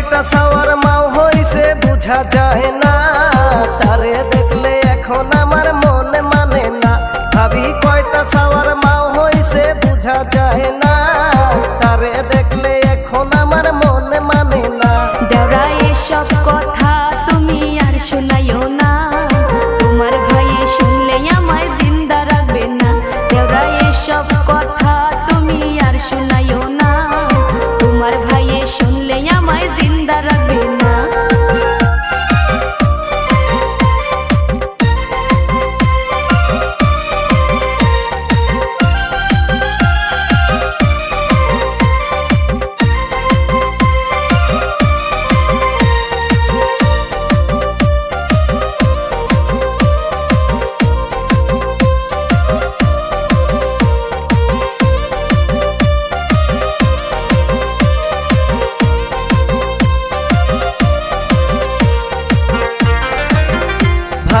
ছাওয়ার মাও হইছে, বুঝা যায় না। তারে দেখলে এখন আমার মনে মানে না। ভাবি কয়টা ছাওয়ার মাও হইছে, বুঝা যায় না। মনে এসব কথা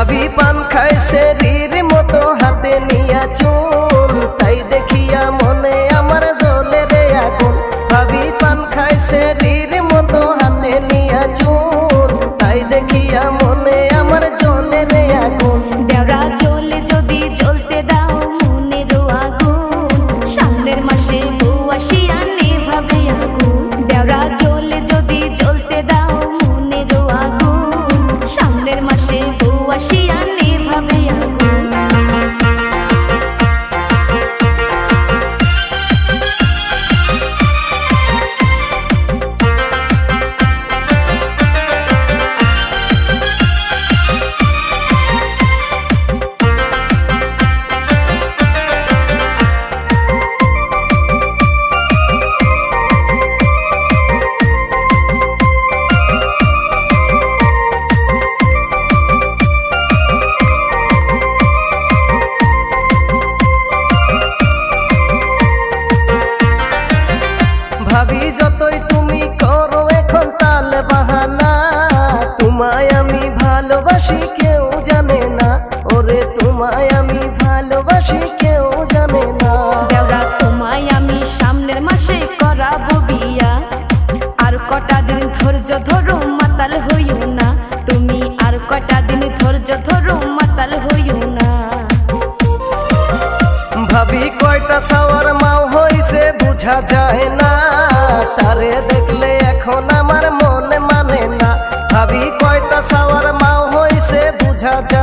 ভাবি পান খায় শরীর মতো হাতে নিয়া চুন। ভাবি যতই তুমি করো এখন তাল বাহানা। তোমায় আমি ভালোবাসি কেউ জানে না। ওরে তোমায় আমি ভালোবাসি কেউ জানে না। দেওরা তোমায় আমি সামনের মাসে করাবো বিয়া। আর কটা দিন ধৈর্য ধরো মাতাল হইও না। তুমি আর কটা দিন ধৈর্য ধরো মাতাল হইও না। ভাবি কয়টা ছাওয়ার মাও হইছে বুঝা যায় না। তারে দেখলে এখন আমার মনে মানে না। ভাবি কয়টা সাওয়ার মা হইছে বুঝা যায়